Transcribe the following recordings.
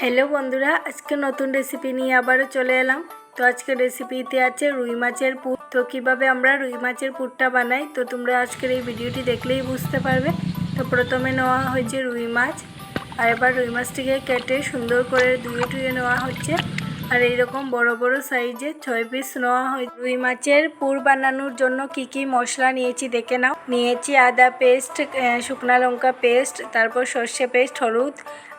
Hello বন্ধুরা, আজকে নতুন রেসিপি নিয়ে আবারও চলে এলাম। তো আজকের রেসিপিতে আছে রুই মাছের পুর। তো কীভাবে আমরা রুই মাছের পুরটা বানাই, তো তোমরা আজকের এই ভিডিওটি দেখলেই বুঝতে পারবে। তো প্রথমে নেওয়া হয়েছে রুই মাছ। আর এবার রুই মাছটিকে কেটে সুন্দর করে ধুয়ে টুয়ে নেওয়া হচ্ছে। আর এইরকম বড় বড় সাইজে ছয় পিস নেওয়া হয় রুই মাছের পুর বানানোর জন্য কি কি মশলা নিয়েছি দেখে নাও। নিয়েছি আদা পেস্ট শুকনা লঙ্কা পেস্ট তারপর সর্ষে পেস্ট হলুদ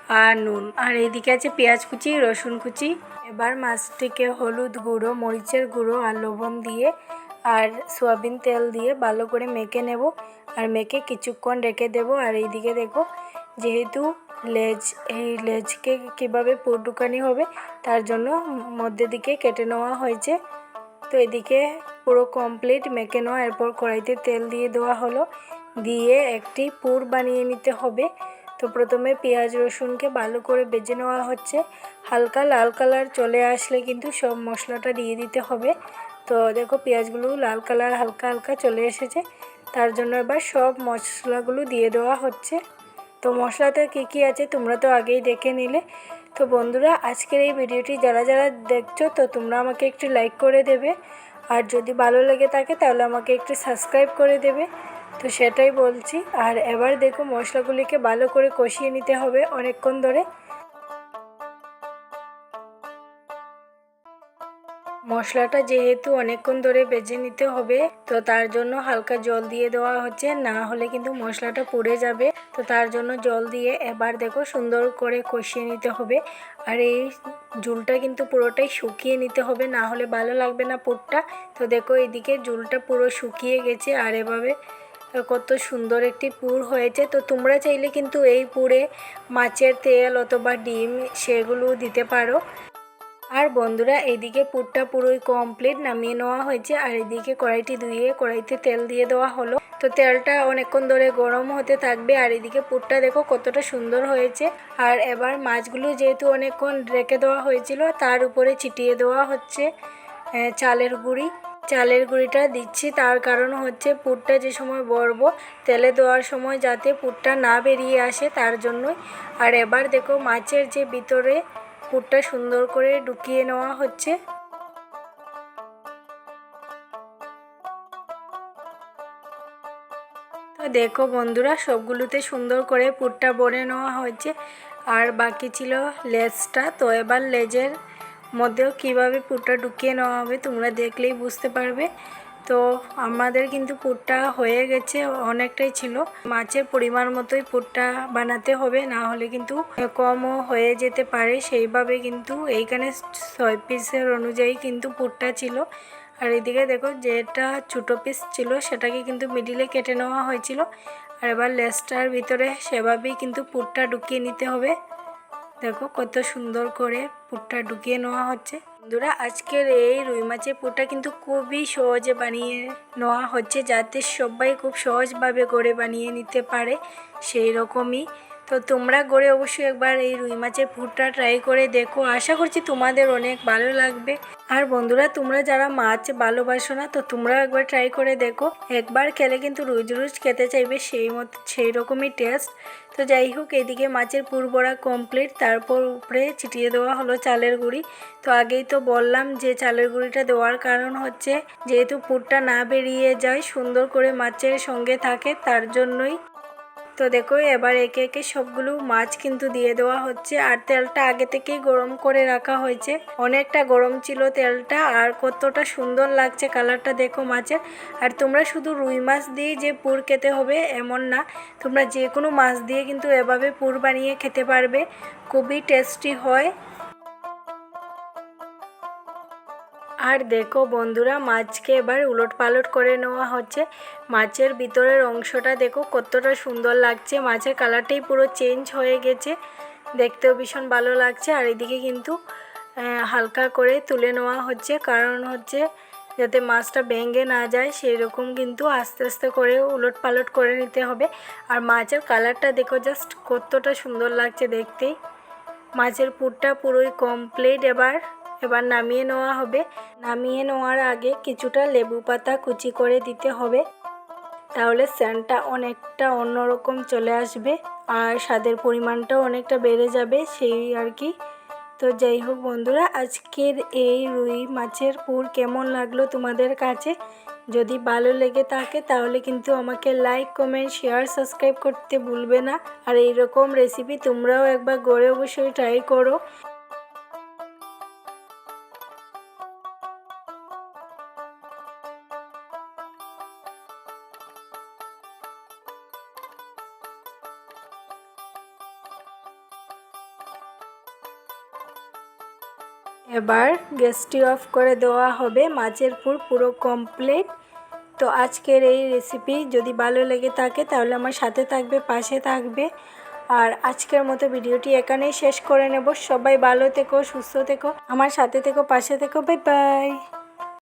আর নুন। আর এইদিকে আছে পেঁয়াজ কুচি, রসুন কুচি। এবার মাছটিকে হলুদ গুঁড়ো, মরিচের গুঁড়ো আর লবণ দিয়ে আর সয়াবিন তেল দিয়ে ভালো করে মেখে নেব। আর মেখে কিছুক্ষণ রেখে দেব। আর এইদিকে দেখো, যেহেতু লেজ, এই লেজকে কীভাবে পুর ঢুকানি হবে, তার জন্য মধ্যে দিকে কেটে নেওয়া হয়েছে। তো এদিকে পুরো কমপ্লিট মেখে নেওয়া। এরপর কড়াইতে তেল দিয়ে দেওয়া হলো। দিয়ে একটি পুর বানিয়ে নিতে হবে। তো প্রথমে পেঁয়াজ রসুনকে ভালো করে বেজে নেওয়া হচ্ছে। হালকা লাল কালার চলে আসলে কিন্তু সব মশলাটা দিয়ে দিতে হবে। তো দেখো পেঁয়াজগুলো লাল কালার হালকা হালকা চলে এসেছে। তার জন্য এবার সব মশলাগুলো দিয়ে দেওয়া হচ্ছে। তো মশলাটা কী কী আছে তোমরা তো আগেই দেখে নিলে। তো বন্ধুরা, আজকের এই ভিডিওটি যারা যারা দেখছ, তো তোমরা আমাকে একটু লাইক করে দেবে। আর যদি ভালো লেগে থাকে তাহলে আমাকে একটু সাবস্ক্রাইব করে দেবে। তো সেটাই বলছি। আর এবার দেখো মশলাগুলিকে ভালো করে কষিয়ে নিতে হবে অনেকক্ষণ ধরে। মশলাটা যেহেতু অনেকক্ষণ ধরে বেজে নিতে হবে, তো তার জন্য হালকা জল দিয়ে দেওয়া হচ্ছে। না হলে কিন্তু মশলাটা পুড়ে যাবে। তো তার জন্য জল দিয়ে এবার দেখো সুন্দর করে কষিয়ে নিতে হবে। আর এই জুলটা কিন্তু পুরোটাই শুকিয়ে নিতে হবে, না হলে ভালো লাগবে না পুরটা। তো দেখো এদিকে জুলটা পুরো শুকিয়ে গেছে, আর এভাবে কত সুন্দর একটি পুর হয়েছে। তো তোমরা চাইলে কিন্তু এই পুরে মাছের তেল অথবা ডিম সেগুলো দিতে পারো। আর বন্ধুরা এদিকে পুরটা পুরোই কমপ্লিট নামিয়ে নেওয়া হয়েছে। আর এদিকে কড়াইটি ধুয়ে কড়াইতে তেল দিয়ে দেওয়া হলো। তো তেলটা অনেকক্ষণ ধরে গরম হতে থাকবে। আর এদিকে পুরটা দেখো কতটা সুন্দর হয়েছে। আর এবার মাছগুলো যেহেতু অনেকক্ষণ রেখে দেওয়া হয়েছিল, তার উপরে ছিটিয়ে দেওয়া হচ্ছে চালের গুঁড়ি। চালের গুঁড়িটা দিচ্ছি। তার কারণ হচ্ছে পুরটা যে সময় বরব তেলে দেওয়ার সময় যাতে পুরটা না বেরিয়ে আসে, তার জন্যই। আর এবার দেখো মাছের যে ভিতরে পুরটা সুন্দর করে ঢুকিয়ে নেওয়া হচ্ছে। তো দেখো বন্ধুরা, সবগুলোতে সুন্দর করে পুরটা বনে নেওয়া হয়েছে। আর বাকি ছিল লেজটা। তো এবার লেজের মধ্যেও কীভাবে পুরটা ঢুকিয়ে নেওয়া হবে তোমরা দেখলেই বুঝতে পারবে। তো আমাদের কিন্তু পুরটা হয়ে গেছে, অনেকটাই ছিল। মাছের পরিমাণ মতোই পুরটা বানাতে হবে, না হলে কিন্তু কমও হয়ে যেতে পারে। সেইভাবে কিন্তু এইখানে ছয় পিসের অনুযায়ী কিন্তু পুরটা ছিল। আর এদিকে দেখো যেটা ছোটো পিস ছিল, সেটাকে কিন্তু মিডিলে কেটে নেওয়া হয়েছিল। আর এবার লেসটার ভিতরে সেভাবেই কিন্তু পুরটা ঢুকিয়ে নিতে হবে। দেখো কত সুন্দর করে পুরটা ঢুকিয়ে নেওয়া হচ্ছে। বন্ধুরা, আজকের এই রুই মাছের পুরটা কিন্তু খুবই সহজে বানিয়ে নেওয়া হচ্ছে, যাতে সবাই খুব সহজভাবে গড়ে বানিয়ে নিতে পারে সেই রকমই। তো তোমরা গড়ে অবশ্যই একবার এই রুই মাছের পুরটা ট্রাই করে দেখো। আশা করছি তোমাদের অনেক ভালো লাগবে। আর বন্ধুরা, তোমরা যারা মাছ ভালোবাসো না, তো তোমরাও একবার ট্রাই করে দেখো। একবার খেলে কিন্তু রুজ রুজ খেতে চাইবে, সেই মতো, সেই রকমই টেস্ট তো যাই হোক, এদিকে মাছের পুর বড়া কমপ্লিট তারপর উপরে ছিটিয়ে দেওয়া হলো চালের গুঁড়ি। তো আগেই তো বললাম যে, চালের গুঁড়িটা দেওয়ার কারণ হচ্ছে, যেহেতু পুরটা না বেরিয়ে যায়, সুন্দর করে মাছের সঙ্গে থাকে, তার জন্যই তো দেখো, এবার একে একে সবগুলো মাছ কিন্তু দিয়ে দেওয়া হচ্ছে। আর তেলটা আগে থেকেই গরম করে রাখা হয়েছে। অনেকটা গরম ছিল তেলটা, আর কতটা সুন্দর লাগছে কালারটা দেখো মাছের। আর তোমরা শুধু রুই মাছ দিয়ে যে পুর খেতে হবে এমন না, তোমরা যে কোনো মাছ দিয়ে কিন্তু এভাবে পুর বানিয়ে খেতে পারবে। খুবই টেস্টি হয়। আর দেখো বন্ধুরা, মাছকে এবার উলট পালট করে নেওয়া হচ্ছে। মাছের ভিতরের অংশটা দেখো কতটা সুন্দর লাগছে। মাছের কালারটাই পুরো চেঞ্জ হয়ে গেছে। দেখতেও ভীষণ ভালো লাগছে। আর এদিকে কিন্তু হালকা করে তুলে নেওয়া হচ্ছে। কারণ হচ্ছে, যাতে মাছটা ভেঙে না যায় সেই রকম কিন্তু আস্তে আস্তে করে উলট পালট করে নিতে হবে। আর মাছের কালারটা দেখো জাস্ট কতটা সুন্দর লাগছে দেখতেই। মাছের পুরটা পুরোই কমপ্লিট এবার। এবার নামিয়ে নেওয়া হবে। নামিয়ে নেওয়ার আগে কিছুটা লেবু পাতা কুচি করে দিতে হবে। তাহলে স্যানটা অনেকটা অন্যরকম চলে আসবে আর স্বাদের পরিমাণটাও অনেকটা বেড়ে যাবে সেই আর কি। তো যাই হোক বন্ধুরা, আজকের এই রুই মাছের পুর কেমন লাগল তোমাদের কাছে? যদি ভালো লেগে থাকে তাহলে কিন্তু আমাকে লাইক কমেন্ট শেয়ার সাবস্ক্রাইব করতে ভুলবে না। আর এইরকম রেসিপি তোমরাও একবার গড়ে অবশ্যই ট্রাই করো। এবার গ্যাসটি অফ করে দেওয়া হবে মাছের পুর পুরো কমপ্লিট তো আজকের এই রেসিপি যদি ভালো লেগে থাকে তাহলে আমার সাথে থাকবে, পাশে থাকবে। আর আজকের মতো ভিডিওটি এখানেই শেষ করে নেব। সবাই ভালো থেকো, সুস্থ থেকো, আমার সাথে থেকো, পাশে থেকো বাই বাই